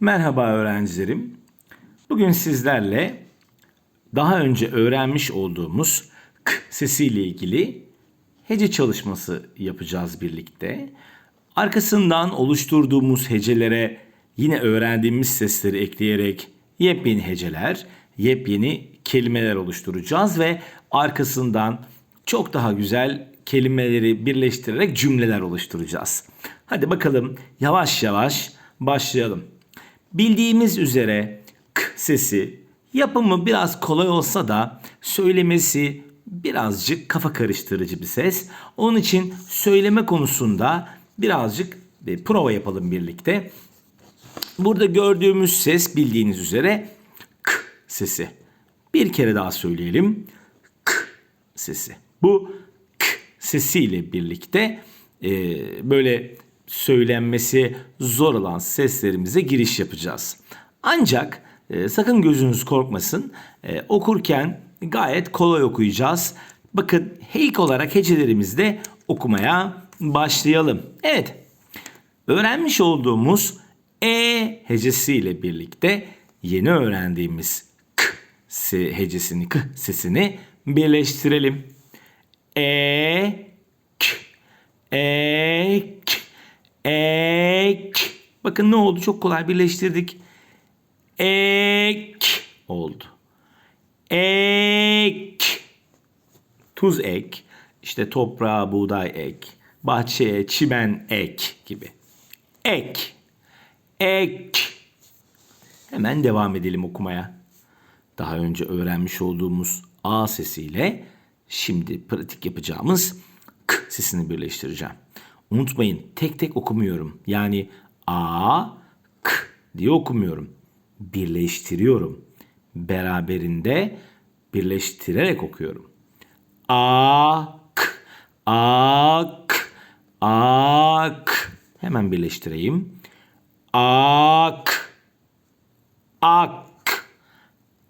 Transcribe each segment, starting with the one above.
Merhaba öğrencilerim. Bugün sizlerle daha önce öğrenmiş olduğumuz k sesiyle ilgili hece çalışması yapacağız birlikte. Arkasından oluşturduğumuz hecelere yine öğrendiğimiz sesleri ekleyerek yepyeni heceler, yepyeni kelimeler oluşturacağız ve arkasından çok daha güzel kelimeleri birleştirerek cümleler oluşturacağız. Hadi bakalım yavaş yavaş başlayalım. Bildiğimiz üzere k sesi yapımı biraz kolay olsa da söylemesi birazcık kafa karıştırıcı bir ses. Onun için söyleme konusunda birazcık bir prova yapalım birlikte. Burada gördüğümüz ses bildiğiniz üzere k sesi. Bir kere daha söyleyelim. K sesi. Bu k sesiyle birlikte e, böyle söylenmesi zor olan seslerimize giriş yapacağız. Ancak e, sakın gözünüz korkmasın. E, okurken gayet kolay okuyacağız. Bakın ilk olarak hecelerimizde okumaya başlayalım. Evet. Öğrenmiş olduğumuz e hecesiyle birlikte yeni öğrendiğimiz k hecesini, k sesini birleştirelim. E, k, e, k, e, k. Bakın ne oldu? Çok kolay birleştirdik. Ek oldu. Ek. Tuz ek. işte toprağa buğday ek. Bahçeye çimen ek gibi. Ek. Ek. Hemen devam edelim okumaya. Daha önce öğrenmiş olduğumuz A sesiyle şimdi pratik yapacağımız K sesini birleştireceğim. Unutmayın tek tek okumuyorum. Yani A, K diye okumuyorum. Birleştiriyorum. Beraberinde birleştirerek okuyorum. A, K, A, K, A, K. Hemen birleştireyim. Ak, ak,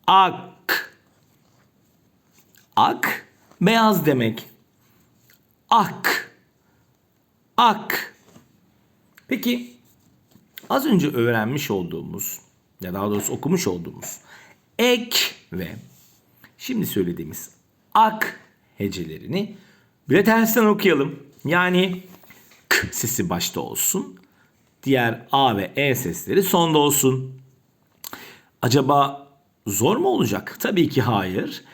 ak. Ak, beyaz demek. Ak, ak. Peki, az önce öğrenmiş olduğumuz, ya daha doğrusu okumuş olduğumuz ek ve şimdi söylediğimiz ak hecelerini bir tersten okuyalım. Yani k sesi başta olsun. Diğer a ve e sesleri sonda olsun. Acaba zor mu olacak? Tabii ki hayır.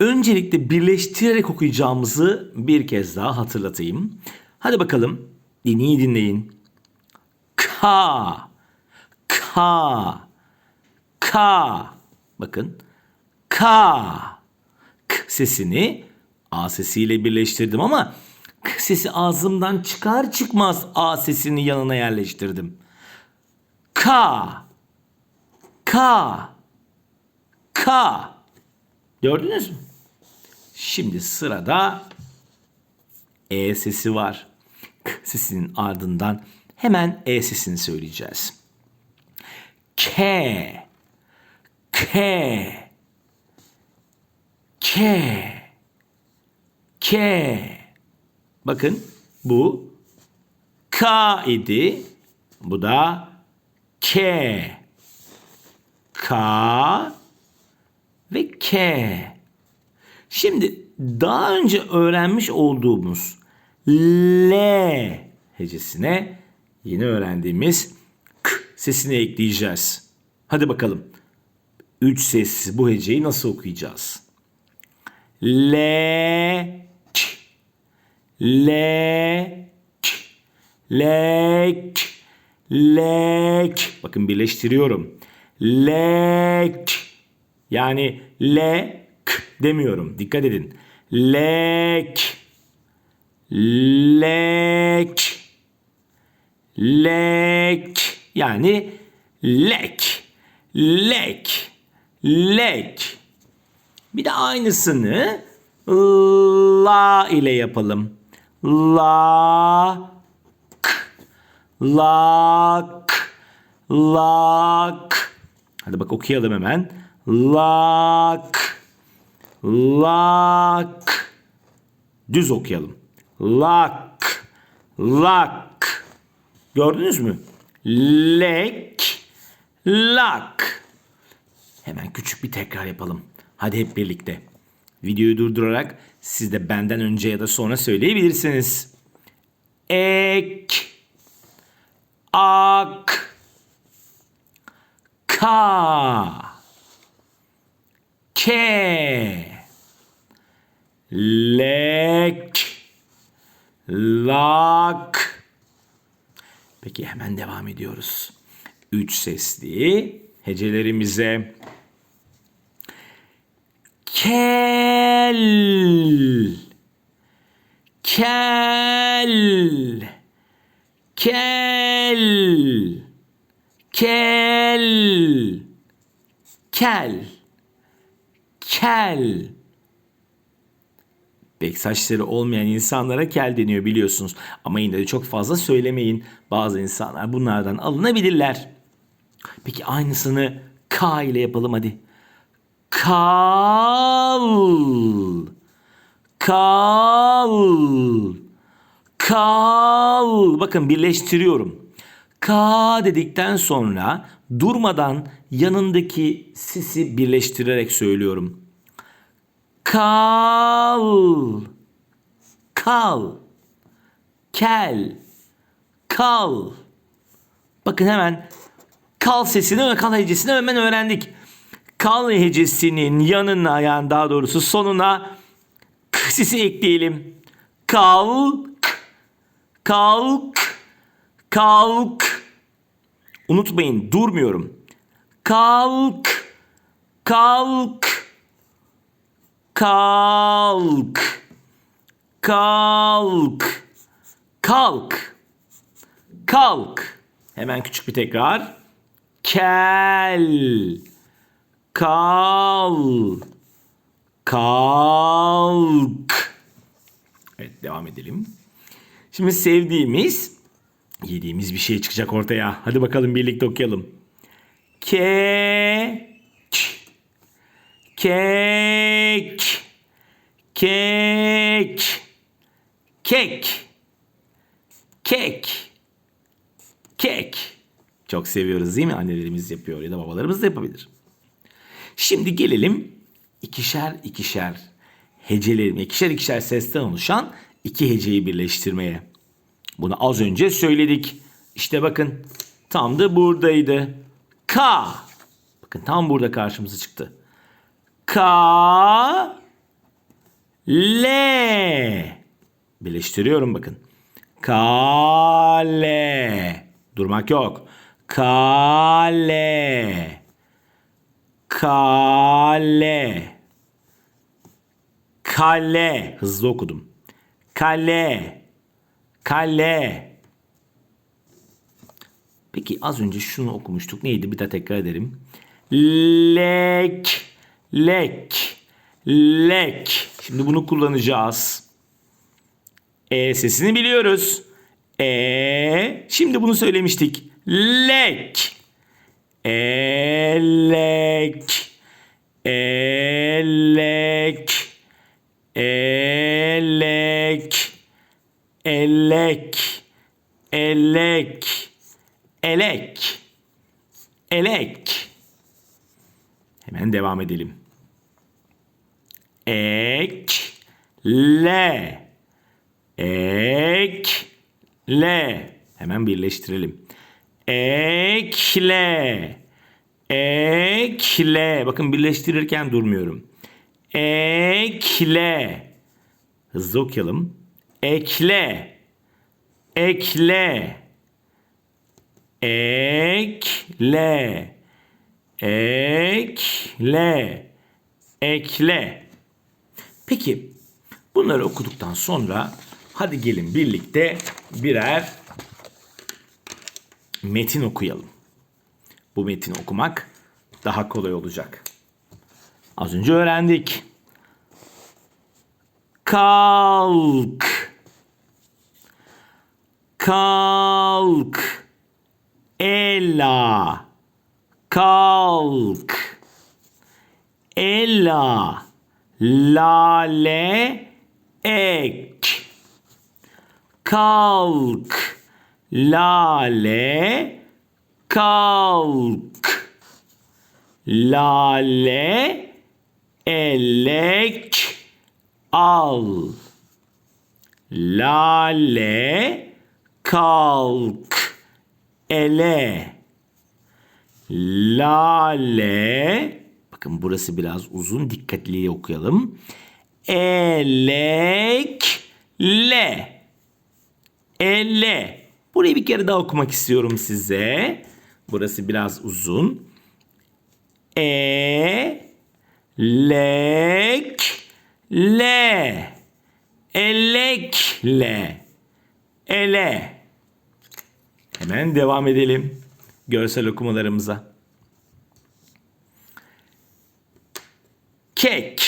Öncelikle birleştirerek okuyacağımızı bir kez daha hatırlatayım. Hadi bakalım. İyi dinleyin. Ka. Ka. Ka. Bakın. Ka. K sesini A sesiyle birleştirdim ama K sesi ağzımdan çıkar çıkmaz A sesini yanına yerleştirdim. Ka. Ka. Ka. Gördünüz mü? Şimdi sırada E sesi var. K sesinin ardından hemen E sesini söyleyeceğiz. K. K. K. K. Bakın bu K idi. Bu da K. K ve K. Şimdi daha önce öğrenmiş olduğumuz L hecesine yeni öğrendiğimiz K sesini ekleyeceğiz. Hadi bakalım. Üç sessiz bu heceyi nasıl okuyacağız? L K Lek Lek Lek Bakın birleştiriyorum. Lek Yani lek demiyorum. Dikkat edin. Lek Lek. Lek. Yani lek. Lek. Lek. Bir de aynısını la ile yapalım. La k. La k. La k. Hadi bak okuyalım hemen. La k. La k. Düz okuyalım. Lak lak Gördünüz mü? Lek lak. Hemen küçük bir tekrar yapalım. Hadi hep birlikte. Videoyu durdurarak siz de benden önce ya da sonra söyleyebilirsiniz. Ek. Ak. Ka. Ke. Lek. Lak. Peki hemen devam ediyoruz. Üç sesli hecelerimize. Kel. Kel. Kel. Kel. Kel. Kel. Pek saçları olmayan insanlara kel deniyor biliyorsunuz. Ama yine de çok fazla söylemeyin. Bazı insanlar bunlardan alınabilirler. Peki aynısını K ile yapalım hadi. Kal. Kal. Kal. Bakın birleştiriyorum. Ka dedikten sonra durmadan yanındaki sesi birleştirerek söylüyorum. Kal. Kal. Kel. Kal. Bakın hemen kal sesini ve kal hecesini hemen öğrendik. Kal hecesinin yanına yani daha doğrusu sonuna k sesi ekleyelim. Kalk. Kalk. Kalk. Unutmayın durmuyorum. Kalk. Kalk. Kalk. Kalk. Kalk. Kalk. Hemen küçük bir tekrar. Kel. Kal. Kalk. Evet devam edelim. Şimdi sevdiğimiz, yediğimiz bir şey çıkacak ortaya. Hadi bakalım birlikte okuyalım. Kek. Kek. Kek. Kek. Kek. Kek. Çok seviyoruz değil mi? Annelerimiz yapıyor ya da babalarımız da yapabilir. Şimdi gelelim ikişer ikişer hecelerin, ikişer ikişer sesten oluşan iki heceyi birleştirmeye. Bunu az önce söyledik. İşte bakın tam da buradaydı. K. Bakın tam burada karşımıza çıktı. Ka le birleştiriyorum bakın. Kale. Durmak yok. Kale. Kale. Kale. Hızlı okudum. Kale. Kale. Peki az önce şunu okumuştuk. Neydi? Bir daha tekrar edelim. Lek. Lek. Lek. Şimdi bunu kullanacağız. E sesini biliyoruz. E. Şimdi bunu söylemiştik. Lek. Elek. Elek. Elek. Elek. Elek. Elek. Elek. Hemen devam edelim. Ek. Le. Ek. Le. Hemen birleştirelim. Ekle. Ekle. Bakın birleştirirken durmuyorum. Ekle. Hızlı okuyalım. Ekle. Ekle. Ekle. Ekle. Ekle. Peki bunları okuduktan sonra hadi gelin birlikte birer metin okuyalım. Bu metini okumak daha kolay olacak. Az önce öğrendik. Kalk. Kalk. Ela. Kalk. Ela. Lale. Ek. Kalk. Lale. Kalk. lale, elek, al. Lale, kalk, ele. Lale, bakın burası biraz uzun, dikkatli okuyalım. Elek, le. Elle. Burayı bir kere daha okumak istiyorum size. Burası biraz uzun. E lek le elekle ele. Hemen devam edelim görsel okumalarımıza. Kek.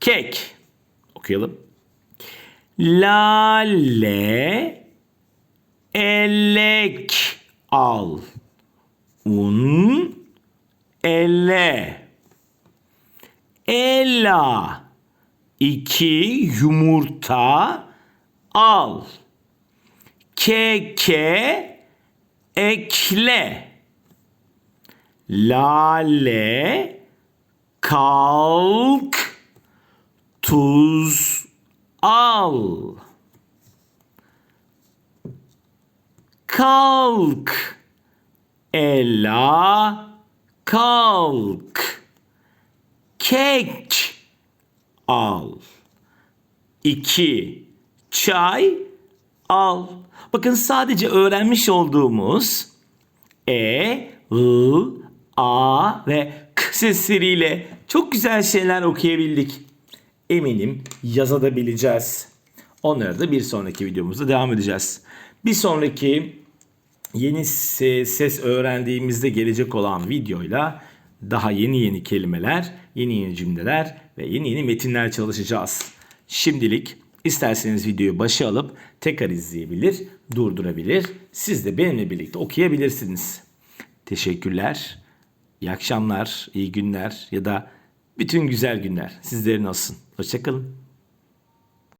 Kek. Okuyalım. Lale elek al. Un ele. Ela iki yumurta al. Keke ekle. Lale kalk tuz al. Kalk. Ela kalk. Kek al. İki çay al. Bakın sadece öğrenmiş olduğumuz e, ı, a ve k sesleriyle çok güzel şeyler okuyabildik. Eminim yazadabileceğiz. Onları da bir sonraki videomuzda devam edeceğiz. Bir sonraki yeni se- ses öğrendiğimizde gelecek olan videoyla daha yeni yeni kelimeler, yeni yeni cümleler ve yeni yeni metinler çalışacağız. Şimdilik isterseniz videoyu başa alıp tekrar izleyebilir, durdurabilir. Siz de benimle birlikte okuyabilirsiniz. Teşekkürler. İyi akşamlar, iyi günler ya da bütün güzel günler sizlerin olsun. Hoşçakalın.